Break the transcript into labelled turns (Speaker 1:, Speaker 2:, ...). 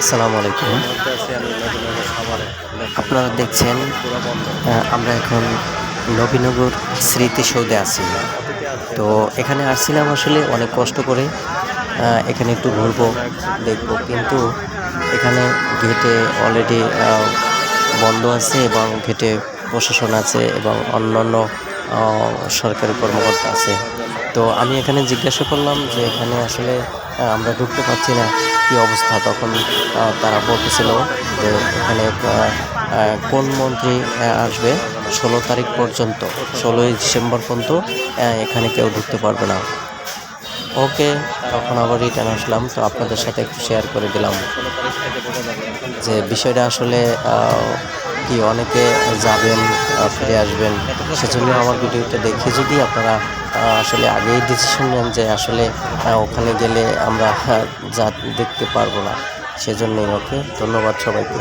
Speaker 1: আসসালামু আলাইকুম। আপনারা দেখছেন আমরা এখন নবীনগর স্মৃতিসৌধে আছি। তো এখানে আসছিলাম আসলে অনেক কষ্ট করে এখানে একটু ঘুরবো, দেখব। কিন্তু এখানে গেটে অলরেডি বন্ধ আছে এবং গেটে প্রশাসন আছে এবং অন্যান্য সরকারি কর্মকর্তা আছে। তো আমি এখানে জিজ্ঞাসা করলাম যে এখানে আসলে আমরা ঢুকতে পারছি না। কি অবস্থা? তখন তারা বলতেছিল যে এখানে কোন মন্ত্রী আসবে? ষোলো তারিখ পর্যন্ত, ষোলোই ডিসেম্বর পর্যন্ত এখানে কেউ ঢুকতে পারবে না। ওকে, তখন আবার রিটার্ন আসলাম। তো আপনাদের সাথে একটু শেয়ার করে দিলাম যে বিষয়টা আসলে কি অনেকে যাবেন ফিরে আসবেন, সেজন্য আমার ভিডিওটা দেখে যদি আপনারা আসলে আগেই ডিসিশন নেন যে আসলে ওখানে গেলে আমরা যা দেখতে পারব না। সেজন্যই ওকে ধন্যবাদ সবাইকে।